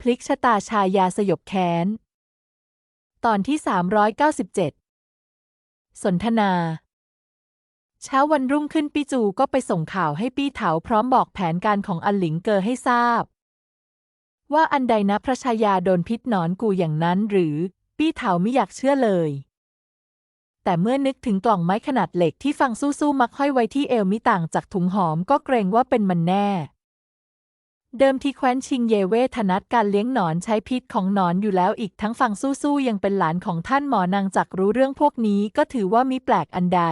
พลิกชะตาชายาสยบแค้น ตอนที่ 397 สนทนา เช้าวันรุ่งขึ้นปี้จูก็ไปส่งข่าวให้ปี้เถาพร้อมบอกแผนการของอันหลิงเกอให้ทราบ ว่าอันใดนะพระชายาโดนพิษหนอนกูอย่างนั้นหรือ ปี้เถาไม่อยากเชื่อเลย แต่เมื่อนึกถึงกล่องไม้ขนาดเหล็กที่ฟังสู้ๆมักห้อยไว้ที่เอวมิต่างจากถุงหอมก็เกรงว่าเป็นมันแน่ เดิมที่แคว้นชิงเยเวถนัดการเลี้ยงหนอนใช้พิษของหนอนอยู่แล้วอีกทั้งฟังสู้ๆยังเป็นหลานของท่านหมอนางจักรู้เรื่องพวกนี้ก็ถือว่ามิแปลกอันใด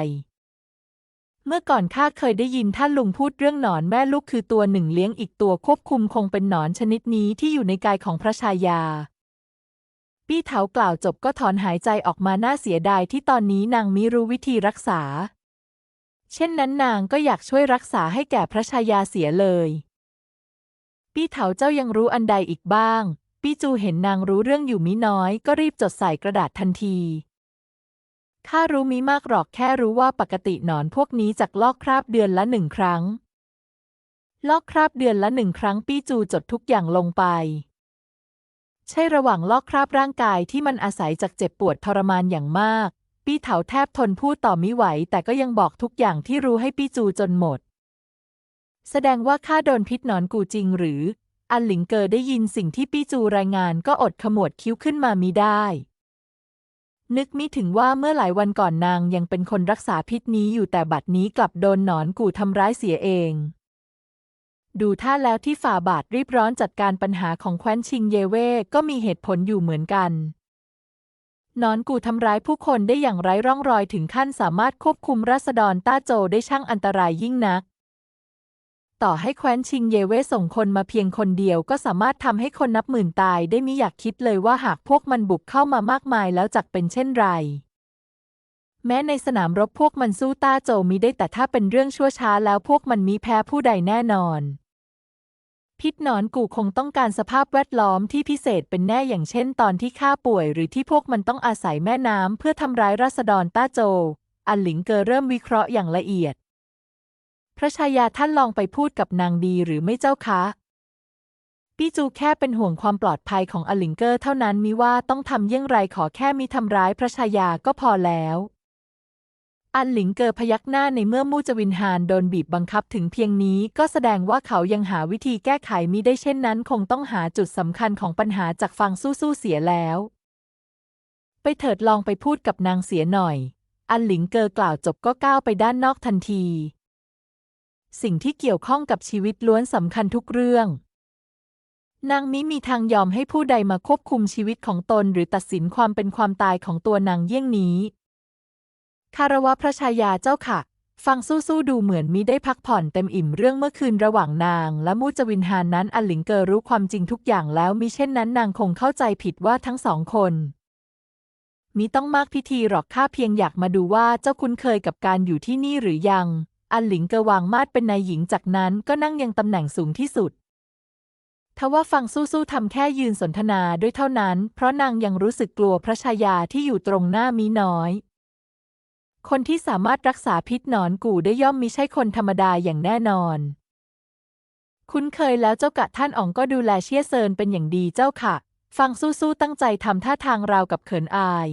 เมื่อก่อนข้าเคยได้ยินท่านลุงพูดเรื่องหนอนแม่ลูกคือตัวหนึ่งเลี้ยงอีกตัวควบคุมคงเป็นหนอนชนิดนี้ที่อยู่ในกายของพระชายา ปี้เถากล่าวจบก็ถอนหายใจออกมาน่าเสียดายที่ตอนนี้นางมิรู้วิธีรักษา เช่นนั้นนางก็อยากช่วยรักษาให้แก่พระชายาเสียเลย ปี้เถาเจ้ายังรู้อันใดอีกบ้าง ปี้จูเห็นนางรู้เรื่องอยู่มิน้อย ก็รีบจดใส่กระดาษทันทีข้ารู้มิมากหรอกแค่รู้ว่าปกติหนอนพวกนี้จักลอกคราบเดือนละหนึ่งครั้ง ลอกคราบเดือนละหนึ่งครั้งปี้จูจดทุกอย่างลงไป ใช่ระหว่างลอกคราบร่างกายที่มันอาศัยจากเจ็บปวดทรมานอย่างมาก ปี้เถาแทบทนพูดต่อมิไหว แต่ก็ยังบอกทุกอย่างที่รู้ให้ปี้จูจนหมด แสดงว่าข้าโดนพิษหนอนกูจริงหรือ อันหลิงเกอได้ยินสิ่งที่ปี้จูรายงานก็อดขมวดคิ้วขึ้นมามิได้ นึกมิถึงว่าเมื่อหลายวันก่อนนางยังเป็นคนรักษาพิษนี้อยู่แต่บัดนี้กลับโดนหนอนกูทำร้ายเสียเอง ดูท่าแล้วที่ฝ่าบาทรีบร้อนจัดการปัญหาของแคว้นชิงเยเว่ก็มีเหตุผลอยู่เหมือนกันหนอนกูทำร้ายผู้คนได้อย่างไร้ร่องรอยถึงขั้นสามารถควบคุมราษฎรต้าโจได้ช่างอันตรายยิ่งนัก ต่อให้แคว้นชิงเยเว่ส่งคนมาเพียงคนเดียวก็สามารถทำให้คนนับหมื่นตายได้มิอยากคิดเลยว่าหากพวกมันบุกเข้ามามากมายแล้วจักเป็นเช่นไร แม้ในสนามรบพวกมันสู้ต้าโจมิได้แต่ถ้าเป็นเรื่องชั่วช้าแล้วพวกมันมีแพ้ผู้ใดแน่นอน พิษหนอนกูคงต้องการสภาพแวดล้อมที่พิเศษเป็นแน่อย่างเช่น ตอนที่ข้าป่วย หรือที่พวกมันต้องอาศัยแม่น้ำเพื่อทำร้ายราษฎรต้าโจ อันหลิงเกอเริ่มวิเคราะห์อย่างละเอียด พระชายาท่านลองไปพูดกับนางดีหรือไม่เจ้าคะปี้จูแค่เป็นห่วงความปลอดภัยของอลิงเกอร์เท่านั้นมิว่าต้องทำเยี่ยงไรขอแค่มีทำร้ายพระชายาก็พอแล้ว อันหลิงเกอพยักหน้าในเมื่อมู่จวินฮานโดนบีบบังคับถึงเพียงนี้ก็แสดงว่าเขายังหาวิธีแก้ไขมิได้เช่นนั้น คงต้องหาจุดสำคัญของปัญหาจากฟังสู้ๆเสียแล้ว ไปเถิดลองไปพูดกับนางเสียหน่อย อันหลิงเกอกล่าวจบก็ก้าวไปด้านนอกทันที สิ่งที่เกี่ยวข้องกับชีวิตล้วนสำคัญทุกเรื่อง นางมิมีทางยอมให้ผู้ใดมาควบคุมชีวิตของตนหรือตัดสินความเป็นความตายของตัวนางเยี่ยงนี้ คารวะพระชายาเจ้าค่ะ ฟังสู้ๆดูเหมือนมิได้พักผ่อนเต็มอิ่มเรื่องเมื่อคืนระหว่างนางและมูจวินฮานนั้นอันหลิงเกอรู้ความจริงทุกอย่างแล้วมิเช่นนั้นนางคงเข้าใจผิดว่าทั้งสองคนมิต้องมากพิธีหรอกข้าเพียงอยากมาดูว่าเจ้าคุ้นเคยกับการอยู่ที่นี่หรือยัง อันหลิงเกอวางมาดเป็นนายหญิงจากนั้นก็นั่งยังตำแหน่งสูงที่สุด ทว่าฟังสู้ๆทำแค่ยืนสนทนาด้วยเท่านั้น เพราะนางยังรู้สึกกลัวพระชายาที่อยู่ตรงหน้ามีน้อย คนที่สามารถรักษาพิษหนอนกูได้ย่อมมิใช่คนธรรมดาอย่างแน่นอน คุ้นเคยแล้วเจ้ากะท่านอ๋องก็ดูแลเชี่ยเซินเป็นอย่างดีเจ้าค่ะ ฟังสู้ๆตั้งใจทำท่าทางราวกับเขินอาย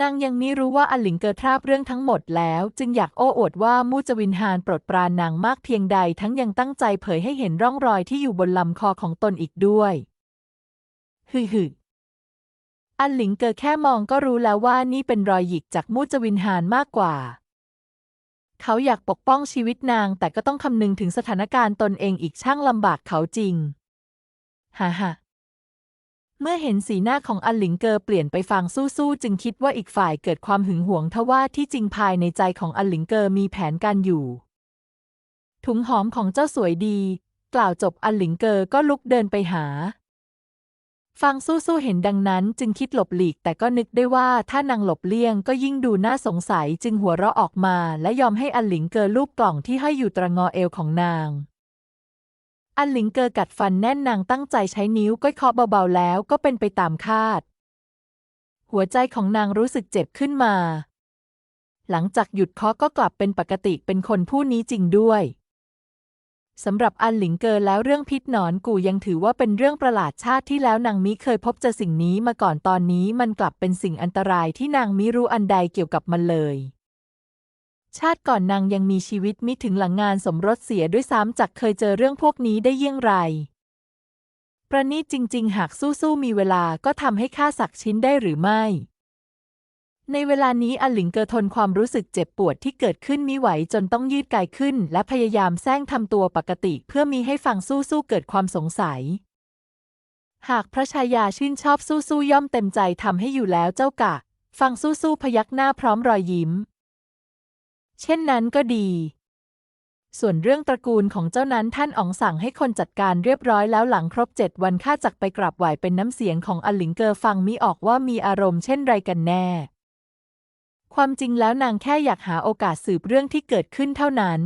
นางยังมิรู้ว่าอลิงเกิดทราบเรื่องทั้งหมดแล้ว จึงอยากโอ้อวดว่ามูจวินฮานโปรดปรานนางมากเพียงใดทั้งยังตั้งใจเผยให้เห็นร่องรอยที่อยู่บนลำคอของตนอีกด้วยฮึฮึอันหลิงเกอแค่มองก็รู้แล้วว่านี่เป็นรอยหยิกจากมูจวินฮานมากกว่า เขาอยากปกป้องชีวิตนางแต่ก็ต้องคำนึงถึงสถานการณ์ตนเองอีกช่างลำบากเขาจริงฮ่าฮ่า เมื่อเห็นสีหน้าของอันหลิงเกอเปลี่ยนไปฟังสู้ๆจึงคิดว่าอีกฝ่ายเกิดความหึงหวงทว่าที่จริงภายในใจของอันหลิงเกอมีแผนการอยู่ ถุงหอมของเจ้าสวยดี กล่าวจบอันหลิงเกอก็ลุกเดินไปหา ฟังสู้ๆเห็นดังนั้นจึงคิดหลบหลีกแต่ก็นึกได้ว่าถ้านางหลบเลี่ยงก็ยิ่งดูน่าสงสัยจึงหัวเราะออกมาและยอมให้อันหลิงเกอลูบกล่องที่ให้อยู่ตรงงอเอวของนาง อันหลิงเกอกัดฟันแน่นนางตั้งใจใช้นิ้วก้อยเคาะเบาๆแล้วก็เป็นไปตามคาด หัวใจของนางรู้สึกเจ็บขึ้นมา หลังจากหยุดเคาะก็กลับเป็นปกติเป็นคนผู้นี้จริงด้วยสำหรับอันหลิงเกอแล้วเรื่องพิษหนอนกูยังถือว่าเป็นเรื่องประหลาดชาติที่แล้วนางมิเคยพบเจอสิ่งนี้มาก่อนตอนนี้มันกลับเป็นสิ่งอันตรายที่นางมิรู้อันใดเกี่ยวกับมันเลย ชาติก่อนนางยังมีชีวิตมิถึงหลังงานสมรสเสียด้วยซ้ำจากเคยเจอเรื่องพวกนี้ได้เยี่ยงไร ประณีตจริง ๆ หากสู้ๆมีเวลาก็ทำให้ฆ่าสักชิ้นได้หรือไม่ ในเวลานี้อหลิงเกอทนความรู้สึกเจ็บปวดที่เกิดขึ้นมิไหวจนต้องยืดกายขึ้น และพยายามแซงทำตัวปกติเพื่อมีให้ฟังสู้ๆเกิดความสงสัย หากพระชายาชื่นชอบสู้ๆย่อมเต็มใจทำให้อยู่แล้วเจ้ากะ ฟังสู้ๆพยักหน้าพร้อมรอยยิ้ม เช่นนั้นก็ดี ส่วนเรื่องตระกูลของเจ้านั้นท่านอ๋องสั่งให้คนจัดการเรียบร้อยแล้วหลังครบเจ็ดวันข้าจักไปกราบไหวเป็นน้ำเสียงของอลิงเกอฟังมิออกว่ามีอารมณ์เช่นไรกันแน่ ความจริงแล้วนางแค่อยากหาโอกาสสืบเรื่องที่เกิดขึ้นเท่านั้น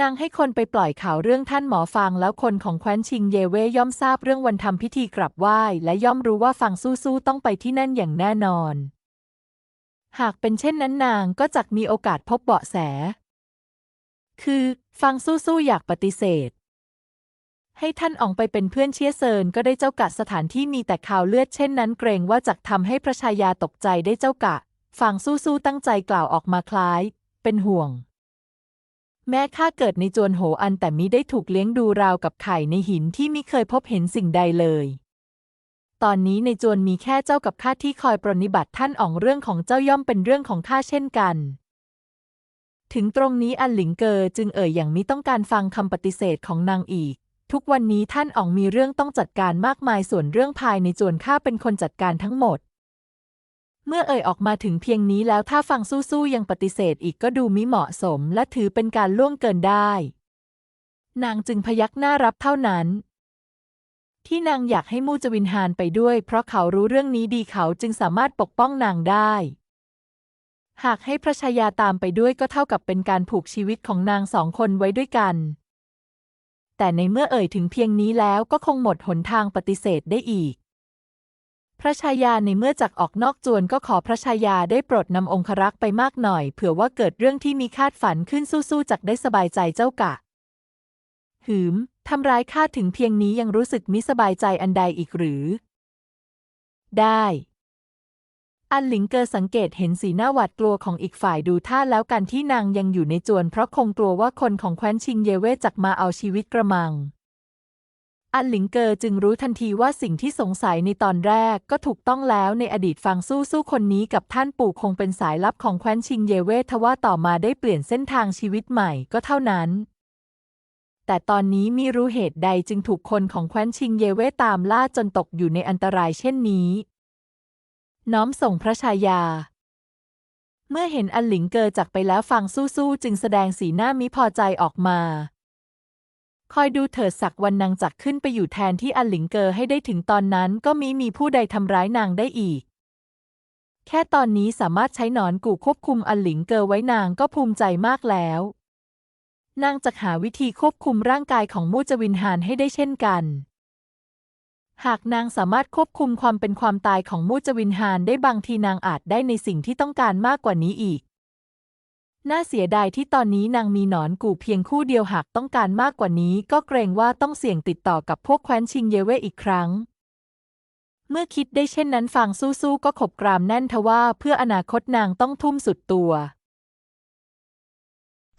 นางให้คนไปปล่อยข่าวเรื่องท่านหมอฟังแล้วคนของแคว้นชิงเยเว่ย่อมทราบเรื่องวันทำพิธีกราบไหว้และย่อมรู้ว่าฟังสู้ๆต้องไปที่นั่นอย่างแน่นอน หากเป็นเช่นนั้นนางก็จักมีโอกาสพบเบาะแส คือฟังสู้ๆอยากปฏิเสธ ให้ท่านอองไปเป็นเพื่อนเชียเซินก็ได้เจ้ากะสถานที่มีแต่ข่าวเลือดเช่นนั้นเกรงว่าจักทำให้พระชายาตกใจได้เจ้ากะฟังสู้ๆตั้งใจกล่าวออกมาคล้าย เป็นห่วง แม้ข้าเกิดในจวนโหอันแต่มิได้ถูกเลี้ยงดูราวกับไข่ในหินที่มิเคยพบเห็นสิ่งใดเลย ตอนนี้ในจวนมีแค่เจ้ากับข้าที่คอยปรนนิบัติท่านอ๋องเรื่องของเจ้าย่อมเป็นเรื่องของข้าเช่นกัน ถึงตรงนี้อันหลิงเกอจึงเอ่ยอย่างมิต้องการฟังคำปฏิเสธของนางอีก ทุกวันนี้ท่านอ๋องมีเรื่องต้องจัดการมากมายส่วนเรื่องภายในจวนข้าเป็นคนจัดการทั้งหมด เมื่อเอ่ยออกมาถึงเพียงนี้แล้วถ้าฟังสู้ๆยังปฏิเสธอีกก็ดูมิเหมาะสม และถือเป็นการล่วงเกินได้ นางจึงพยักหน้ารับเท่านั้น ที่นางอยากให้มูจวินฮานไปด้วย เพราะเขารู้เรื่องนี้ดีเขาจึงสามารถปกป้องนางได้ หากให้พระชายาตามไปด้วยก็เท่ากับเป็นการผูกชีวิตของนางสองคนไว้ด้วยกัน แต่ในเมื่อเอ่ยถึงเพียงนี้แล้วก็คงหมดหนทางปฏิเสธได้อีก พระชายาในเมื่อจักออกนอกจวนก็ขอพระชายาได้โปรดนำองครักษ์ไปมากหน่อย เผื่อว่าเกิดเรื่องที่มีคาดฝันขึ้นสู้ๆจักได้สบายใจเจ้ากะ หืม ทำร้ายข้าถึงเพียงนี้ยังรู้สึกมิสบายใจอันใดอีกหรือ ได้ อันหลิงเกอสังเกตเห็นสีหน้าหวาดกลัวของอีกฝ่ายดูท่าแล้วกันที่นางยังอยู่ในจวน เพราะคงกลัวว่าคนของแคว้นชิงเยเว่จักมาเอาชีวิตกระมัง อันหลิงเกอจึงรู้ทันทีว่าสิ่งที่สงสัยในตอนแรกก็ถูกต้องแล้วในอดีตฟังสู้สู้คนนี้กับท่านปู่คงเป็นสายลับของแคว้นชิงเยเว่ทว่าต่อมาได้เปลี่ยนเส้นทางชีวิตใหม่ก็เท่านั้น แต่ตอนนี้มิรู้เหตุใดจึงถูกคนของแคว้นชิงเยเว่ตามล่าจนตกอยู่ในอันตรายเช่นนี้ น้อมส่งพระชายา เมื่อเห็นอันหลิงเกอจากไปแล้วฟังสู้ๆจึงแสดงสีหน้ามิพอใจออกมา คอยดูเถิดสักวันนางจักขึ้นไปอยู่แทนที่อันหลิงเกอให้ได้ถึงตอนนั้นก็มิมีผู้ใดทำร้ายนางได้อีกแค่ตอนนี้สามารถใช้หนอนกูควบคุมอันหลิงเกอไว้นางก็ภูมิใจมากแล้ว นางจะหาวิธีควบคุมร่างกายของมูจวินฮานให้ได้เช่นกัน หากนางสามารถควบคุมความเป็นความตายของมูจวินฮานได้บางทีนางอาจได้ในสิ่งที่ต้องการมากกว่านี้อีก น่าเสียดายที่ตอนนี้นางมีหนอนกูเพียงคู่เดียวหากต้องการมากกว่านี้ ก็เกรงว่าต้องเสี่ยงติดต่อกับพวกแคว้นชิงเยเวอีกครั้งเมื่อคิดได้เช่นนั้นฟังสู้ๆก็ขบกรามแน่นทว่าเพื่ออนาคตนางต้องทุ่มสุดตัว